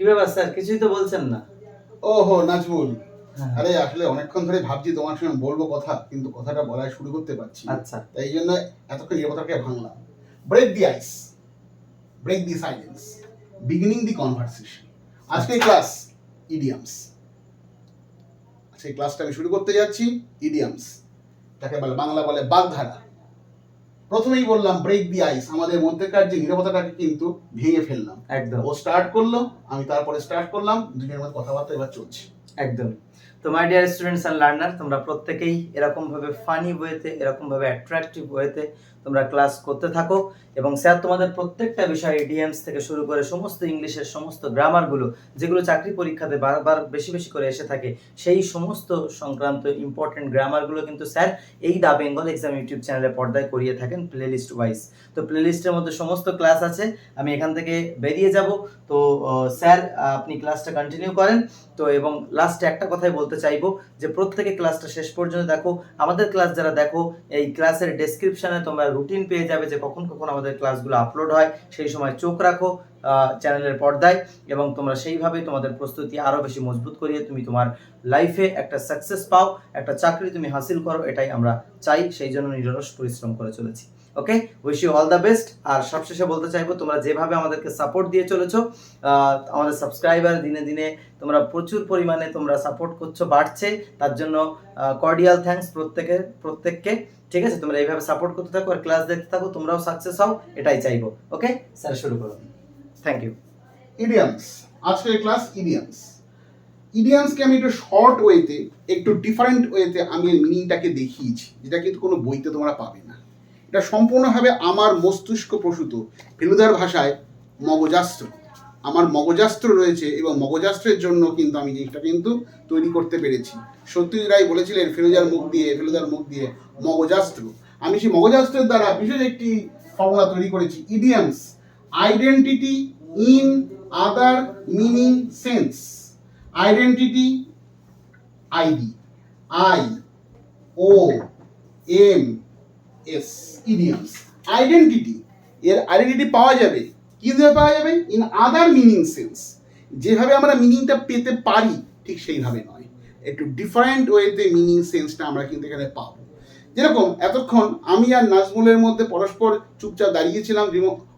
কি ব্যাপার স্যার? কিছুই তো বলছেন না। ওহো নাজমুল। হ্যাঁ। আরে আসলে অনেকক্ষণ ধরে ভাবছি তোমার সঙ্গে বলব কথা কিন্তু কথাটা বলা শুরু করতে পারছি। আচ্ছা। তাই এই জন্য এতক্ষণ নিরাপত্তাকে ভাঙলাম। Break the ice break the silence beginning the conversation আজকে ক্লাস ইডিয়ামস আজকে ক্লাসটা আমি শুরু করতে যাচ্ছি ইডিয়ামস তাকে বলে বাংলা বলে বাগধারা। প্রথমেই বললাম ব্রেক দি আইস আমাদের মধ্যেকার যে নিরাপত্তাটাকে কিন্তু ভেঙে ফেললাম। একদম। ও স্টার্ট করল আমি তারপরে স্টার্ট করলাম দুজনের মধ্যে কথাবার্তা এবার চলছে। একদম। তো my dear students and learner তোমরা প্রত্যেকেই এরকমভাবে ফানি ওয়েতে এরকমভাবে অ্যাট্রাকটিভ ওয়েতে তোমরা ক্লাস করতে থাকো এবং স্যার তোমাদের প্রত্যেকটা বিষয় ইডিএমস থেকে শুরু করে সমস্ত ইংলিশের সমস্ত গ্রামারগুলো যেগুলো চাকরি পরীক্ষাতে বারবার বেশি বেশি করে এসে থাকে, সেই সমস্ত সংক্রান্ত ইম্পর্টেন্ট গ্রামারগুলো কিন্তু স্যার এই দা বেঙ্গল এক্সাম ইউটিউব চ্যানেলে পর্দায় করিয়ে থাকেন প্লেলিস্ট ওয়াইজ তো প্লেলিস্টের মধ্যে সমস্ত ক্লাস আছে, আমি এখান থেকে বেরিয়ে যাব। তো স্যার আপনি ক্লাসটা কন্টিনিউ করেন। তো, এবং লাস্টে একটা কথাই বলতে চাইব যে প্রত্যেকে ক্লাসটা শেষ পর্যন্ত দেখো। আমাদের ক্লাস যারা দেখো, এই ক্লাসের ডেসক্রিপশনে তোমরা রুটিন পেয়ে যাবে যে কখন কখন আমাদের ক্লাসগুলো আপলোড হয়। সেই সময় চোখ রাখো চ্যানেলের পর্দায় এবং তোমরা সেইভাবেই তোমাদের প্রস্তুতি আরও বেশি মজবুত করিয়ে তুমি তোমার লাইফে একটা সাকসেস পাও, একটা চাকরি তুমি হাসিল করো, এটাই আমরা চাই। সেই জন্য নিরস পরিশ্রম করে চলেছি। Okay wish you all the best আর সবশেষে বলতে চাইব, তোমরা যেভাবে আমাদেরকে সাপোর্ট দিয়ে চলেছো আমাদের সাবস্ক্রাইবার দিনে দিনে তোমরা প্রচুর পরিমাণে তোমরা সাপোর্ট করছ, বাড়ছে। তার জন্য কর্ডিয়াল থ্যাঙ্কস প্রত্যেকে, প্রত্যেককে। ঠিক আছে? তোমরা এইভাবে সাপোর্ট করতে থাকো আর ক্লাস দেখতে থাকো, তোমরাও সাকসেস হও, এটাই চাইব। ওকে স্যার শুরু করো। থ্যাংক ইউ ইডিয়ামস আজকের ক্লাস ইডিয়ামস ইডিয়ামসকে আমি একটু শর্ট ওয়েতে একটু ডিফারেন্ট ওয়েতে আমি মিনিংটাকে দেখিয়েছি, যেটা কিন্তু কোনো বইতে তোমরা পাবে না। এটা সম্পূর্ণভাবে আমার মস্তিষ্ক প্রসূত। ফেলুদার ভাষায় মগজাস্ত্র। আমার মগজাস্ত্র রয়েছে এবং মগজাস্ত্রের জন্য কিন্তু আমি জিনিসটা কিন্তু তৈরি করতে পেরেছি। সত্যজিৎ রায় বলেছিলেন, ফেলুদার মুখ দিয়ে, ফেলুদার মুখ দিয়ে মগজাস্ত্র। আমি সেই মগজাস্ত্রের দ্বারা বিশেষ একটি ফর্মুলা তৈরি করেছি idioms identity in other meaning sense identity ID I O M S idioms identity এর আইডেন্টিটি পাওয়া যাবে। কীভাবে পাওয়া যাবে? ইন আদার মিনিং সেন্স যেভাবে আমরা মিনিংটা পেতে পারি, ঠিক সেইভাবে নয়। একটু ডিফারেন্ট ওয়েতে মিনিং সেন্সটা আমরা কিন্তু এখানে পাবো। যেরকম, এতক্ষণ আমি আর নাজমুলের মধ্যে পরস্পর চুপচাপ দাঁড়িয়েছিলাম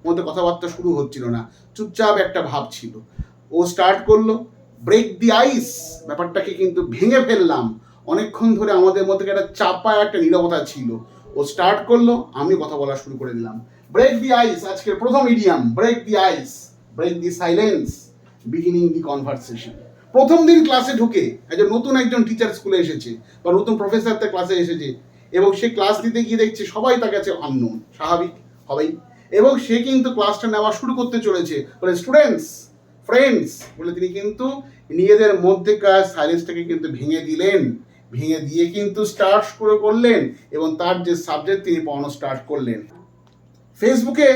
মধ্যে কথাবার্তা শুরু হচ্ছিল না। চুপচাপ একটা ভাব ছিল। ও স্টার্ট করল ব্রেক দি আইস ব্যাপারটাকে কিন্তু ভেঙে ফেললাম। অনেকক্ষণ ধরে আমাদের মধ্যে একটা চাপা একটা নীরবতা ছিল। ও স্টার্ট করল আমি কথা বলা শুরু করে দিলাম। ব্রেক দি আইস আজকের প্রথম idiom break the ice break the silence beginning the conversation প্রথম দিন ক্লাসে ঢুকে একজন নতুন একজন টিচার স্কুলে এসেছে, বা নতুন প্রফেসর তার ক্লাসে এসেছে, এবং সে ক্লাস দিতে গিয়ে দেখছে সবাই তার কাছে আননোন স্বাভাবিক হবেই। এবং সে কিন্তু ক্লাসটা নেওয়া শুরু করতে চলেছে, বলে স্টুডেন্টস ফ্রেন্ডস বলে তিনি কিন্তু নিজেদের মধ্যেকার সাইলেন্সটাকে কিন্তু ভেঙে দিলেন। ভেঙে দিয়ে কিন্তু স্টার্ট শুরু করলেন এবং তার যে সাবজেক্ট তিনি পড়ানো স্টার্ট করলেন। ফেসবুকে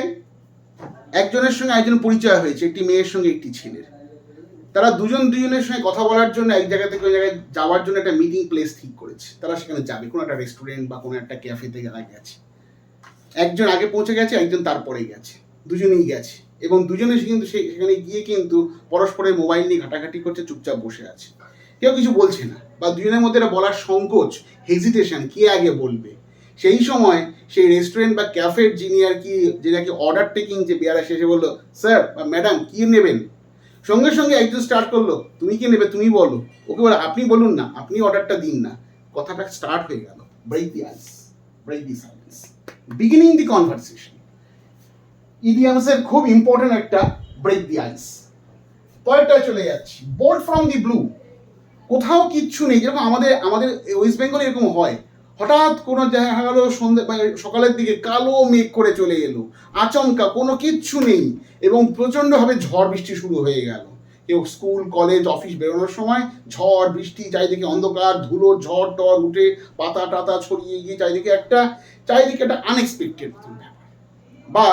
একজনের সঙ্গে একজন পরিচয় হয়েছে, একটি মেয়ের সঙ্গে একটি ছেলের। তারা দুজন দুজনের সঙ্গে কথা বলার জন্য এক জায়গা থেকে ওই জায়গায় যাওয়ার জন্য একটা মিটিং প্লেস ঠিক করেছে। তারা সেখানে যাবে, কোনো একটা রেস্টুরেন্ট বা কোনো একটা ক্যাফেতে যারা গেছে। একজন আগে পৌঁছে গেছে, একজন তারপরে গেছে। দুজনেই গেছে এবং দুজনে কিন্তু সেখানে গিয়ে কিন্তু পরস্পরের মোবাইল নিয়ে ঘাটাঘাটি করছে, চুপচাপ বসে আছে। কেউ কিছু বলছে না। বা দুজনের মধ্যে এটা বলার সংকোচ হেজিটেশন কে আগে বলবে? সেই সময় সেই রেস্টুরেন্ট বা ক্যাফের যিনি আর কি যে নাকি অর্ডার টেকিং যে বেয়ার শেষে বলল স্যার বা ম্যাডাম কি নেবেন? সঙ্গে সঙ্গে একজন স্টার্ট করল, তুমি কি নেবে? তুমি বলো। ওকে বলো, আপনি বলুন না, আপনি অর্ডারটা দিন না। কথাটা স্টার্ট হয়ে গেল। Break the ice break the silence beginning the conversation ইডিয়ামসের খুব ইম্পর্টেন্ট একটা ব্রেক দি আইস পরেরটা চলে যাচ্ছি। বোল্ড ফ্রম দি ব্লু কোথাও কিচ্ছু নেই, যেরকম আমাদের আমাদের ওয়েস্ট বেঙ্গলে এরকম হয়। হঠাৎ কোনো দেখা গেলো সন্ধ্যে সকালের দিকে কালো মেঘ করে চলে এলো, আচমকা, কোনো কিচ্ছু নেই, এবং প্রচণ্ডভাবে ঝড় বৃষ্টি শুরু হয়ে গেল। কেউ স্কুল, কলেজ, অফিস বেরোনোর সময় ঝড়, বৃষ্টি, চারিদিকে অন্ধকার, ধুলো, ঝড়, টর উঠে, পাতা টাতা ছড়িয়ে গিয়ে চারিদিকে একটা চারিদিকে একটা আনএক্সপেক্টেড বা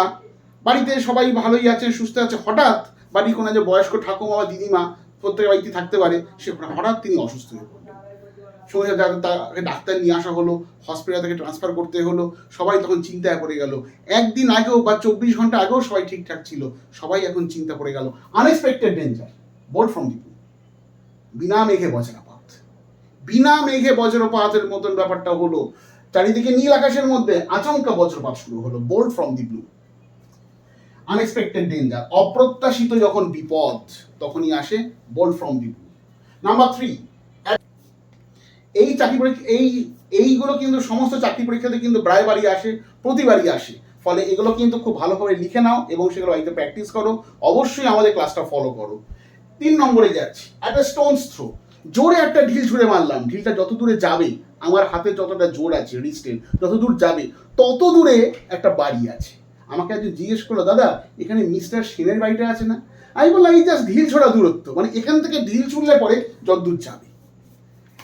বাড়িতে সবাই ভালোই আছে, সুস্থ আছে, হঠাৎ বাড়ির কোনো যে বয়স্ক ঠাকুমা বা দিদিমা প্রত্যেক বাড়িতে থাকতে পারে, সে হঠাৎ তিনি অসুস্থ হয়ে পড়লেন। সঙ্গে সাথে তাকে- তাকে ডাক্তার নিয়ে আসা হলো হসপিটাল থেকে ট্রান্সফার করতে হলো, সবাই তখন চিন্তায় পড়ে গেল। একদিন আগেও বা চব্বিশ ঘণ্টা আগেও সবাই ঠিকঠাক ছিল, সবাই এখন চিন্তা পড়ে গেল। Unexpected danger bolt from the বিনা মেঘে বজ্রপাত। বিনা মেঘে বজ্রপাতের মতন ব্যাপারটা হলো, চারিদিকে নীল আকাশের মধ্যে আচমকা বজ্রপাত শুরু হলো bolt from the blue unexpected danger অপ্রত্যাশিত যখন বিপদ, তখনই আসে bolt from the number three এই চাকরি পরীক্ষা, এই, এইগুলো কিন্তু সমস্ত চাকরি পরীক্ষাতে কিন্তু প্রায়বারই আসে, প্রতিবারই আসে। ফলে এগুলো কিন্তু খুব ভালোভাবে লিখে নাও এবং সেগুলো বাড়িতে প্র্যাকটিস করো। অবশ্যই আমাদের ক্লাসটা ফলো করো। তিন নম্বরে যাচ্ছি একটা স্টোনস থ্রো জোরে একটা ঢিল ছুঁড়ে মারলাম। ঢিলটা যত দূরে যাবে, আমার হাতে যতটা জোর আছে রিস্টের যত দূর যাবে, তত দূরে একটা বাড়ি আছে। আমাকে একজন জিজ্ঞেস করল, দাদা, এখানে মিস্টার সেনের বাড়িটা আছে না? আমি বললাম, এই জাস্ট ঢিল ছোড়া দূরত্ব। মানে এখান থেকে ঢিল ছুড়লে পরে যত দূর যাবে।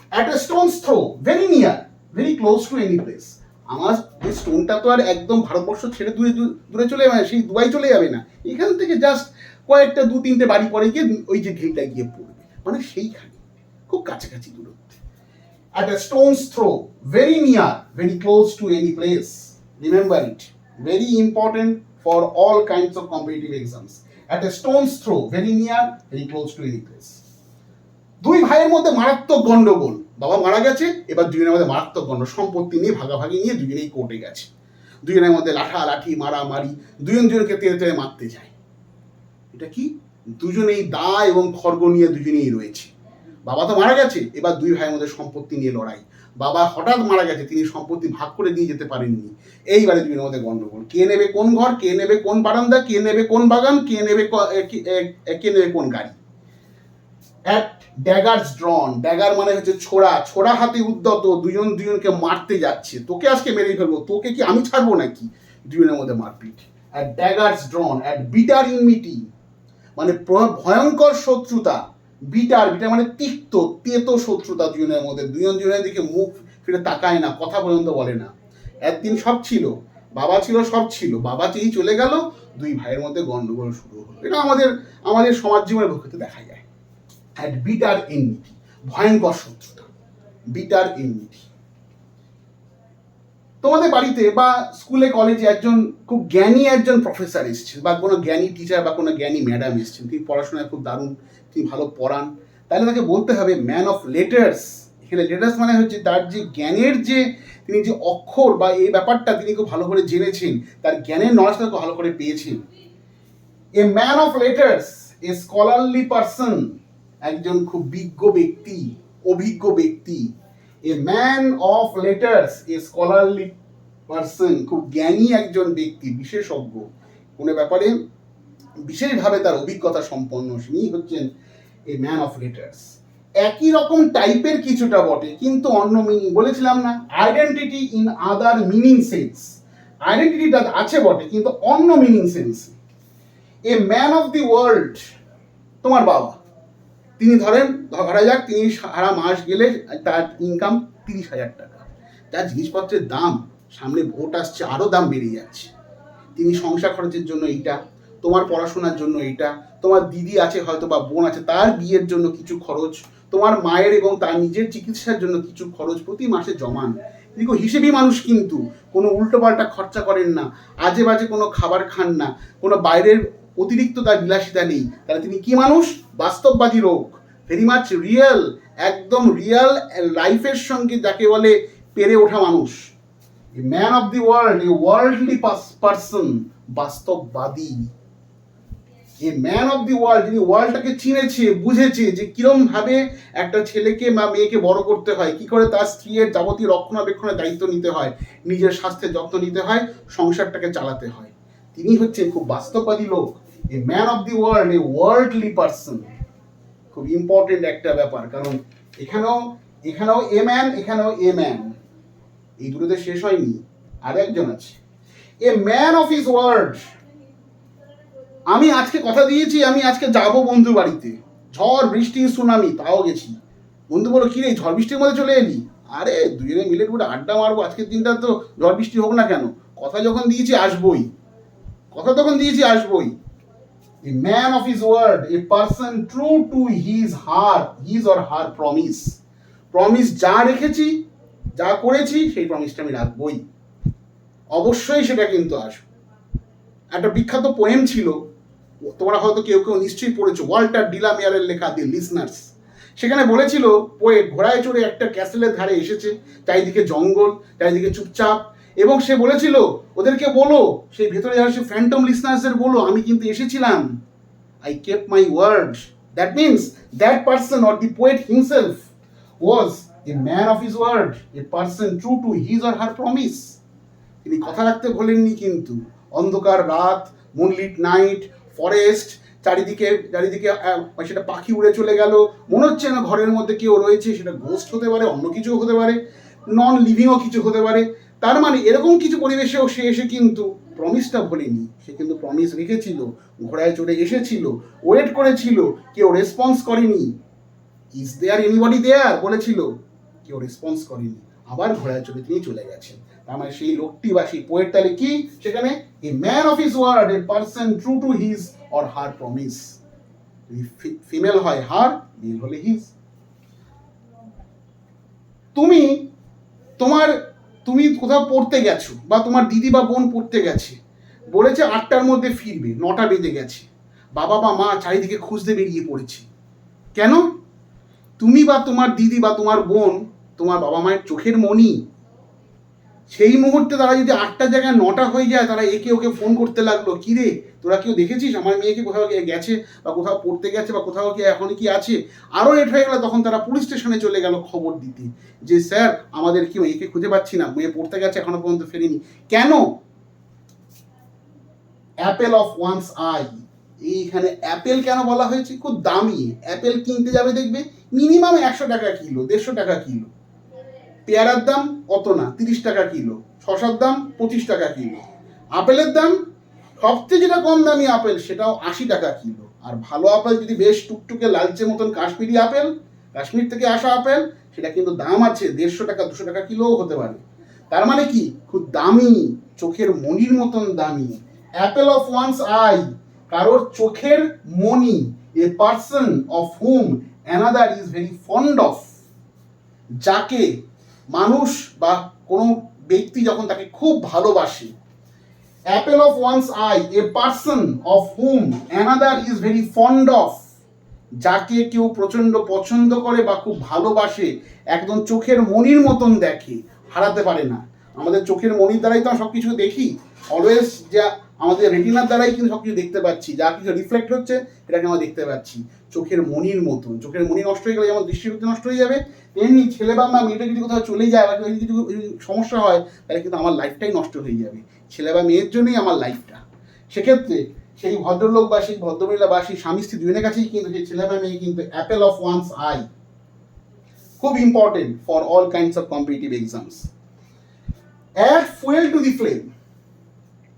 At a stone's throw very near very close to any place আমার এই স্টোনটা তো আর একদম ভারতবর্ষ ছেড়ে দূরে দূরে- চলে যাবে না সেই দুবাই চলে যাবে না। এখান থেকে জাস্ট কয়েকটা দু তিনটে বাড়ি পরে গিয়ে ওই যে ঢিলটা গিয়ে পড়বে। মানে সেইখানে খুব কাছাকাছি দূরত্বে। At a stone's throw very near very close to any place remember it very important for all kinds of competitive exams at a stone's throw very near very close to any place দুই ভাইয়ের মধ্যে মারাত্মক গন্ডগোল। বাবা মারা গেছে, এবার দুজনের মধ্যে মারাত্মক গন্ড সম্পত্তি নিয়ে ভাগাভাগি নিয়ে দুজনেই কোর্টে গেছে। দুজনের মধ্যে লাঠা লাঠি মারামারি, দুজন দুজনকে তেড়ে তেড়ে মারতে যায়। এটা কি? দুজনেই দা এবং খড়গ নিয়ে দুজনেই রয়েছে। বাবা তো মারা গেছে, এবার দুই ভাইয়ের মধ্যে সম্পত্তি নিয়ে লড়াই। বাবা হঠাৎ মারা গেছে, তিনি সম্পত্তি ভাগ করে দিয়ে যেতে পারেননি। এইবারে দুজনের মধ্যে গন্ডগোল। কে নেবে কোন ঘর, কে নেবে কোন বারান্দা, কে নেবে কোন বাগান, কে নেবে কি- নেবে কোন গাড়ি? অ্যাট ড্যাগার্স ড্রন ড্যাগার মানে হচ্ছে ছোড়া। ছোড়া হাতে উদ্যত। দুজন দুজনকে মারতে যাচ্ছে। তোকে আজকে মেরে ফেলব। তোকে কি আমি ছাড়বো নাকি? দুজনের মধ্যে মারপিট। At daggers drawn at bitter enmity মানে ভয়ঙ্কর শত্রুতা। বিটার বিটার মানে তিক্ত, তেত শত্রুতা দুজনের মধ্যে। দুজন দুজনের দিকে মুখ ফিরে তাকায় না, কথা পর্যন্ত বলে না। একদিন সব ছিল, বাবা ছিল, সব ছিল। বাবা চেয়েই চলে গেল, দুই ভাইয়ের মধ্যে গণ্ডগোল শুরু হলো। এটা আমাদের আমাদের সমাজ জীবনের পক্ষে দেখা যায়। অ্যাট বিটার এনমিটি ভয়ঙ্কর শত্রুতা। বিটার এনমিটি তোমাদের বাড়িতে বা স্কুলে, কলেজে একজন খুব জ্ঞানী একজন প্রফেসর এসেছেন, বা কোনো জ্ঞানী টিচার বা কোনো জ্ঞানী ম্যাডাম এসেছেন। তিনি পড়াশোনায় খুব দারুণ তিনি ভালো পড়ান। তাহলে তাকে বলতে হবে ম্যান অফ লেটার্স এখানে লেটার্স মানে হচ্ছে তার যে জ্ঞানের যে, তিনি যে অক্ষর বা এই ব্যাপারটা তিনি খুব ভালো করে জেনেছেন, তার জ্ঞানের নলেজটা খুব ভালো করে পেয়েছেন। A man of letters a scholarly person একজন খুব বিজ্ঞ ব্যক্তি, অভিজ্ঞ ব্যক্তি। A man of letters a scholarly person খুব জ্ঞানী একজন ব্যক্তি, বিশেষজ্ঞ। কোনো ব্যাপারে বিশেষভাবে তার অভিজ্ঞতা সম্পন্ন তিনি হচ্ছেন এ ম্যান অফ লেটার্স। একই রকম টাইপের কিছুটা বটে, কিন্তু অন্য মিনিং বলেছিলাম না identity in other meaning sense আইডেন্টিটিটা আছে বটে, কিন্তু অন্য meaning sense a man of the world, তোমার বাবা, তিনি ধরেন, ধরা যাক তিনি সারা মাস গেলে তার ইনকাম তিরিশ হাজার টাকা। যার জিনিসপত্রের দাম, সামনে ভোট আসছে আরও দাম বেড়ে যাচ্ছে। তিনি সংসার খরচের জন্য এইটা তোমার পড়াশোনার জন্য এইটা, তোমার দিদি আছে হয়তো বা বোন আছে, তার বিয়ের জন্য কিছু খরচ, তোমার মায়ের এবং তার নিজের চিকিৎসার জন্য কিছু খরচ প্রতি মাসে জমান। তিনি কোনো হিসেবি মানুষ কিন্তু কোনো উল্টোপাল্টা খরচা করেন না, আজে বাজে কোনো খাবার খান না, কোনো বাইরের অতিরিক্ত তার বিলাসিতা নেই। তাহলে তিনি কি মানুষ? বাস্তববাদী লোক। ভেরি মাচ রিয়েল একদম রিয়েল লাইফের সঙ্গে যাকে বলে পেরে ওঠা মানুষ। Man of the world a worldly person বাস্তববাদী। A man of the world যিনি ওয়ার্ল্ডটাকে চিনেছে, বুঝেছে যে কিরম ভাবে একটা ছেলেকে বা মেয়েকে বড় করতে হয়, কি করে তার স্ত্রীর যাবতীয় রক্ষণাবেক্ষণের দায়িত্ব নিতে হয়, নিজের স্বাস্থ্যের যত্ন নিতে হয়, সংসারটাকে চালাতে হয়। তিনি হচ্ছে খুব বাস্তববাদী লোক। A man of the world a worldly person খুব ইম্পর্টেন্ট একটা ব্যাপার, কারণ এখানেও এখানেও এ ম্যান এখানেও এ ম্যান এই দুটোতে শেষ হয়নি। আর একজন আছে। A man of his word আমি আজকে কথা দিয়েছি আমি আজকে যাব বন্ধু বাড়িতে। ঝড় বৃষ্টি সুনামি তাও গেছি। বন্ধু বলো কি রে ঝড় বৃষ্টির মধ্যে চলে এলি? আরে দুজনে মিলে পুরো আড্ডা মারবো আজকের দিনটা তো ঝড় বৃষ্টি হোক না কেন। কথা যখন দিয়েছি আসবই। কথা তখন দিয়েছি আসবই। A man of his word, a person true to his her his or her promise promise যা রেখেছি যা করেছি সেই প্রমিসটা আমি রাখবই। অবশ্যই সেটা কিন্তু আসবে। একটা বিখ্যাত পোয়েম ছিল তোমরা হয়তো কেউ কেউ নিশ্চয়ই পড়েছো। ওয়াল্টার ডিলামিয়ারের লেখা দি লিসনার্স। সেখানে বলেছিল, পোয়েট ঘোড়ায় চড়ে একটা ক্যাসেলের ধারে এসেছে, চারিদিকে জঙ্গল, চারিদিকে চুপচাপ। এবং সে বলেছিল, ওদেরকে বলো, সেই ভেতরে যারা সে ফ্যান্টম লিসনার্সের বলো, আমি কিন্তু এসেছিলাম। I kept my word that means that person or the poet himself was a man of his word a person true to his or her promise তিনি কথা রাখতে ভোলেননি কিন্তু। অন্ধকার রাত মুনলিট নাইট ফরেস্ট চারিদিকে চারিদিকে আহ, সেটা পাখি উড়ে চলে গেল। মনে হচ্ছে না ঘরের মধ্যে কেউ রয়েছে সেটা গোস্ট হতে পারে অন্য কিছু হতে পারে নন লিভিংও কিছু হতে পারে। তার মানে এরকম কিছু পরিবেশেও সে এসে কিন্তু প্রমিসটা ভোলেনি। সে কিন্তু প্রমিস রেখেছিল ঘোড়ায় চড়ে এসেছিল ওয়েট করেছিল কেউ রেসপন্স করেনি। ইজ দেয়ার এনিবডি দেয়ার বলেছিল কেউ রেসপন্স করেনি। আবার ঘোড়ায় চড়ে তিনি চলে গেছেন। তার মানে সেই লোকটি বা সেই পোয়েট তাহলে কি? সেখানে a man of his word a person true to his or her promise female হয় হার মেল হলে হিজ তুমি, তোমার, তুমি কোথাও পড়তে গেছো বা তোমার দিদি বা বোন পড়তে গেছে, বলেছে আটটার মধ্যে ফিরবে, নটা বেজে গেছে। বাবা বা মা চারিদিকে খুঁজতে বেরিয়ে পড়েছে। কেন? তুমি বা তোমার দিদি বা তোমার বোন, তোমার বাবা মায়ের চোখের মনি সেই মুহূর্তে তারা যদি আটটার জায়গায় নটা হয়ে যায়, তারা একে ওকে ফোন করতে লাগল। কি রে, তোরা কেউ দেখেছিস? আমার মেয়েকে কোথাও গেছে বা কোথাও পড়তে গেছে বা কোথাও কি এখন কি আছে? আরও লেট হয়ে গেল তখন তারা পুলিশ স্টেশনে চলে গেল খবর দিতে। যে, স্যার, আমাদের কেউ একে খুঁজে পাচ্ছি না? মেয়ে পড়তে গেছে, এখনও পর্যন্ত ফেরেনি। কেন? অ্যাপেল অফ ওয়ান্স আই এইখানে অ্যাপেল কেন বলা হয়েছে? খুব দামি। অ্যাপেল কিনতে যাবে দেখবে? মিনিমাম একশো টাকা কিলো, দেড়শো টাকা কিলো। পেয়ারার দাম অত না? তিরিশ টাকা কিলো। শশার দাম পঁচিশ টাকা কিলো। আপেলের দাম সবচেয়ে যেটা কম দামি আপেল, সেটাও আশি টাকা কিলো। আর ভালো আপেল যদি বেশ টুকটুকে লালচে মতন কাশ্মীরি আপেল, কাশ্মীর থেকে আসা আপেল, সেটা কিন্তু দাম আছে দেড়শো টাকা, দুশো টাকা কিলোও হতে পারে। তার মানে কি? খুব দামি, চোখের মনির মতন দামি। অ্যাপেল অফ ওয়ান্স আই কারোর চোখের মনি a person of whom another is very fond of যাকে মানুষ বা কোনো ব্যক্তি যখন তাকে খুব ভালোবাসে apple of one's eye a person of whom another is very fond of যাকে কেউ প্রচণ্ড পছন্দ করে বা খুব ভালোবাসে, একদম চোখের মনির মতন দেখে, হারাতে পারে না। আমাদের চোখের মনির দ্বারাই তো সব কিছু দেখি। অলওয়েজ যা আমাদের রেটিনার দ্বারাই কিন্তু সব কিছু দেখতে পাচ্ছি। যা কিছু রিফ্লেক্ট হচ্ছে, এটাকে আমরা দেখতে পাচ্ছি। চোখের মনির মতন। চোখের মনি নষ্ট হয়ে গেলে যেমন দৃষ্টিশক্তি নষ্ট হয়ে যাবে, তেমনি ছেলে বা মা মেয়েটা যদি কোথাও চলে যায়, বা যদি সমস্যা হয়, তাহলে কিন্তু আমার লাইফটাই নষ্ট হয়ে যাবে। ছেলে বা মেয়ের জন্যই আমার লাইফটা সেক্ষেত্রে সেই ভদ্রলোক বা সেই ভদ্রমহিলা বা সেই স্বামী স্ত্রী দুজনের কাছেই কিন্তু সেই ছেলে বা মেয়ে কিন্তু অ্যাপেল অফ ওয়ান্স আই খুব important for all kinds of competitive exams add fuel to the flame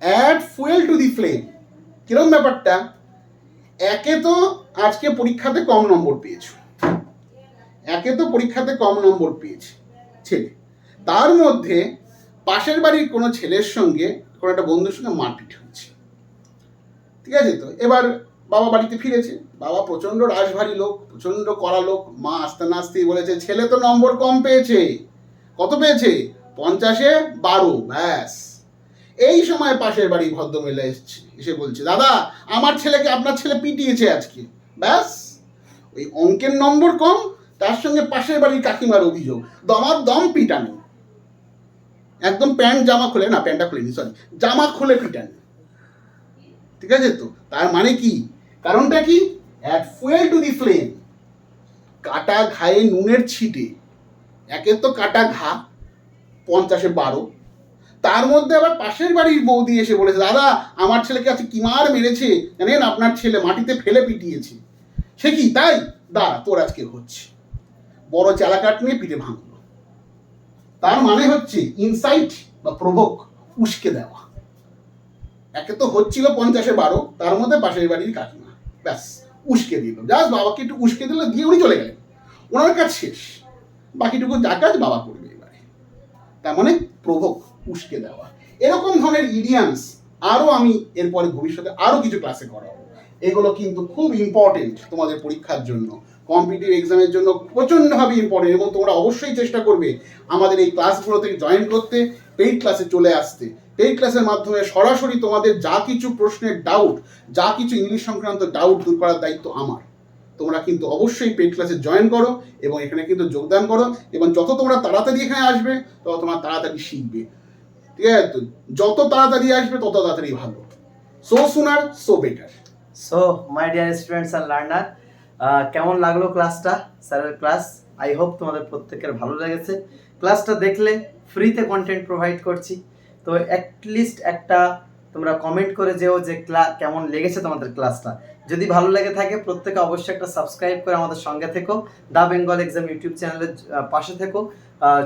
add fuel to the flame কিরম ব্যাপারটা? একে তো আজকে পরীক্ষাতে কম নম্বর পেয়েছ। একে তো পরীক্ষাতে কম নম্বর পেয়েছে, ছেলে। তার মধ্যে পাশের বাড়ির কোনো ছেলের সঙ্গে কোনো একটা বন্ধুর সঙ্গে মারপিট হয়েছে। ঠিক আছে তো? এবার বাবা বাড়িতে ফিরেছে। বাবা প্রচণ্ড রাশভারী লোক, প্রচণ্ড কড়া লোক। মা আস্তে না আসতেই বলেছে, ছেলে তো নম্বর কম পেয়েছে। কত পেয়েছে? পঞ্চাশে বারো। ব্যাস। এই সময় পাশের বাড়ি ভদ্রমহিলা এসছে, এসে বলছে, দাদা, আমার ছেলেকে আপনার ছেলে পিটিয়েছে আজকে। ব্যাস। ওই অঙ্কের নম্বর কম, তার সঙ্গে পাশের বাড়ির কাকিমার অভিযোগ। দমার দম পিটানো। একদম প্যান্ট, জামা খুলে, না, প্যান্টটা খুলেনি সরি জামা খুলে পিটানো। ঠিক আছে তো? তার মানে কি? কারণটা কি? Add fuel to the flame কাটা ঘায়ে নুনের ছিটে। একের তো কাটা ঘা, পঞ্চাশে বারো। তার মধ্যে আবার পাশের বাড়ির বৌদি এসে বলেছে, দাদা, আমার ছেলেকে আজকে কি মার মেরেছে? জানেন, আপনার ছেলে মাটিতে ফেলে পিটিয়েছে। সে কি, তাই? দাঁড়া, তোর আজকে হচ্ছে। বড় চালাকাট নিয়ে পিঠে ভাঙলো। তার মানে হচ্ছে ইনসাইট বা প্রভোক উস্কে দেওয়া। একে তো হচ্ছিল পঞ্চাশে বারো, তার মধ্যে পাশের বাড়ির কাকিমা। ব্যাস, উস্কে দিল। জাস্ট বাবাকে একটু উস্কে দিল, দিয়ে উনি চলে গেলেন। ওনার কাজ শেষ। বাকিটুকু যা কাজ বাবা করবে এবারে। তার মানে প্রভোক উস্কে দেওয়া। এরকম ধরনের ইডিয়ামস আরও আমি এরপরে ভবিষ্যতে আরও কিছু ক্লাসে করাবো। এগুলো কিন্তু খুব ইম্পর্টেন্ট তোমাদের পরীক্ষার জন্য। কম্পিটিভ এক্সামের জন্য প্রচণ্ডভাবে ইম্পর্টেন্ট এবং তোমরা অবশ্যই চেষ্টা করবে আমাদের এই ক্লাসগুলোতে জয়েন করতে পেইড ক্লাসে চলে আসতে। পেইড ক্লাসের মাধ্যমে সরাসরি তোমাদের যা কিছু প্রশ্নের ডাউট যা কিছু ইংলিশ সংক্রান্ত ডাউট দূর করার দায়িত্ব আমার। তোমরা কিন্তু অবশ্যই পেইড ক্লাসে জয়েন করো এবং এখানে কিন্তু যোগদান করো এবং যত তোমরা তাড়াতাড়ি এখানে আসবে, তত তোমরা তাড়াতাড়ি শিখবে। ঠিক আছে? যত তাড়াতাড়ি আসবে, তত তাড়াতাড়ি ভালো। So sooner so better so my dear students and learner কেমন লাগল ক্লাসটা স্যারের ক্লাস আই হোপ তোমাদের প্রত্যেকের ভালো লেগেছে। ক্লাসটা দেখলে ফ্রিতে কন্টেন্ট প্রোভাইড করছি। তো অ্যাটলিস্ট একটা তোমরা কমেন্ট করে যেও যে ক্লা কেমন লেগেছে তোমাদের ক্লাসটা যদি ভালো লেগে থাকে, প্রত্যেকে অবশ্যই একটা সাবস্ক্রাইব করে আমাদের সঙ্গে থেকো। দা বেঙ্গল এক্সাম ইউটিউব চ্যানেলের পাশে থেকো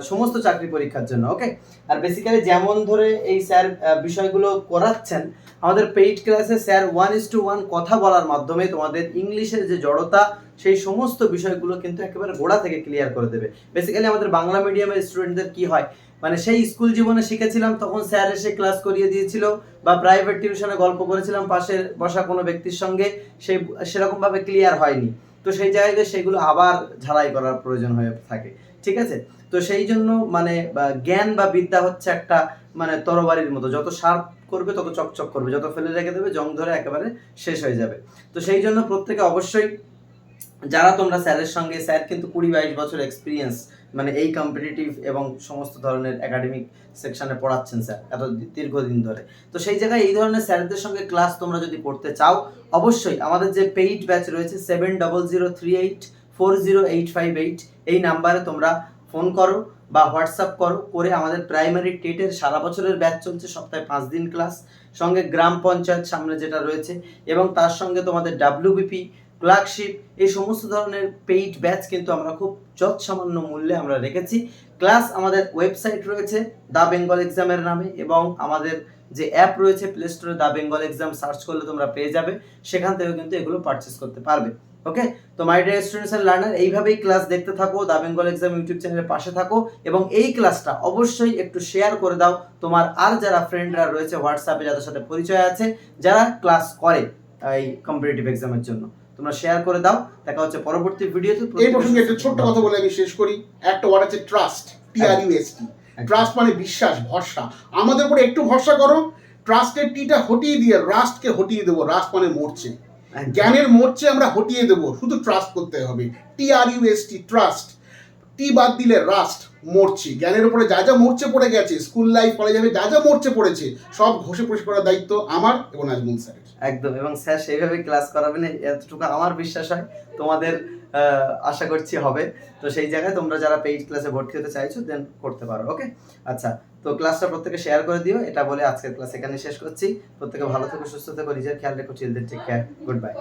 সমস্ত চাকরি পরীক্ষার জন্য ওকে আর বেসিক্যালি যেমন ধরে এই স্যার বিষয়গুলো করাচ্ছেন, আমাদের পেইড ক্লাসে sir one is to one কথা বলার মাধ্যমে তোমাদের ইংলিশের যে জড়তা, সেই সমস্ত বিষয়গুলো কিন্তু একেবারে গোড়া থেকে ক্লিয়ার করে দেবে। বেসিক্যালি আমাদের বাংলা মিডিয়ামের স্টুডেন্টদের কি হয় মানে সেই স্কুল জীবনে শিখেছিলাম, তখন স্যার এসে ক্লাস করিয়ে দিয়েছিল, বা প্রাইভেট টিউশনে গল্প করেছিলাম পাশে বসা কোনো ব্যক্তির সঙ্গে সেই, সেরকমভাবে ক্লিয়ার হয়নি। তো সেই জায়গায় সেগুলো আবার ঝালাই করার প্রয়োজন হয়ে থাকে। ঠিক আছে? তো সেই জন্য মানে জ্ঞান বা বিদ্যা হচ্ছে একটা মানে তরবারির মতো। যত শার্প করবে তত চকচক করবে। যত ফেলে রেখে দেবে, জং ধরে একেবারে শেষ হয়ে যাবে। তো সেই জন্য প্রত্যেকে অবশ্যই, যারা তোমরা স্যারের সঙ্গে, স্যার কিন্তু কুড়ি বাইশ বছর এক্সপিরিয়েন্স মানে এই কম্পিটিটিভ এবং সমস্ত ধরনের একাডেমিক সেকশনে পড়াচ্ছেন স্যার এত দীর্ঘদিন ধরে। তো সেই জায়গায় এই ধরনের স্যারদের সঙ্গে ক্লাস তোমরা যদি করতে চাও, অবশ্যই আমাদের যে পেইড ব্যাচ রয়েছে seven double zero three eight four zero eight five eight এই নাম্বারে তোমরা ফোন করো বা হোয়াটসঅ্যাপ করো করে আমাদের প্রাইমারি টেটের সারা বছরের ব্যাচ চলছে, সপ্তাহে পাঁচ দিন ক্লাস সঙ্গে গ্রাম পঞ্চায়েত সামনে যেটা রয়েছে এবং তার সঙ্গে তোমাদের ডাব্লিউবিপি ক্লার্কশিপ এই সমস্ত ধরনের পেইড ব্যাচ কিন্তু আমরা খুব যৎসামান্য মূল্যে আমরা রেখেছি। ক্লাস আমাদের ওয়েবসাইট রয়েছে দ্য বেঙ্গল এক্সামের নামে এবং আমাদের যে অ্যাপ রয়েছে প্লে স্টোরে দা বেঙ্গল এক্সাম সার্চ করলে তোমরা পেয়ে যাবে। সেখান থেকেও কিন্তু এগুলো পারচেস করতে পারবে। ওকে তো my dear students and learner এইভাবেই ক্লাস দেখতে থাকো, দা বেঙ্গল এক্সাম ইউটিউব চ্যানেলের পাশে থাকো এবং এই ক্লাসটা অবশ্যই একটু শেয়ার করে দাও। তোমার আর যারা ফ্রেন্ডরা রয়েছে হোয়াটসঅ্যাপে যাদের সাথে পরিচয় আছে, যারা ক্লাস করে এই কম্পিটিটিভ এক্সামের জন্য। তোমরা শেয়ার করে দাও। দেখা হচ্ছে পরবর্তী ভিডিওতে এই প্রসঙ্গে একটা ছোট্ট কথা বলে আমি শেষ করি। একটা ওয়ার্ড আছে trust T R U S T trust মানে বিশ্বাস ভরসা। আমাদের উপরে একটু ভরসা করো। ট্রাস্টের টিটা হটিয়ে দিয়ে রাস্টকে হটিয়ে দেবো। রাস্ট মানে মরছে। জ্ঞানের মরছে আমরা হটিয়ে দেবো। শুধু ট্রাস্ট করতে হবে। T R U S T trust T বাদ দিলে রাস্ট মরছে জ্ঞানের উপরে যা যা মরচে পড়ে গেছে স্কুল লাইফ কলেজ লাইফে যা যা মরচে পড়েছে সব ঘষে পরিষ্কার করার দায়িত্ব আমার এবং নাজমুল স্যারের। একদম এবং স্যার সেইভাবে ক্লাস করাবেন এতটুকু আমার বিশ্বাস হয় তোমাদের আশা করছি হবে। তো সেই জায়গায় তোমরা যারা পেইড ক্লাসে ভর্তি হতে চাইছো দেন করতে পারো ওকে আচ্ছা তো ক্লাসটা প্রত্যেকে শেয়ার করে দিও এটা বলে আজকের ক্লাস এখানে শেষ করছি। প্রত্যেকে ভালো থেকো সুস্থ থেকো নিজের খেয়াল রেখো children take care good bye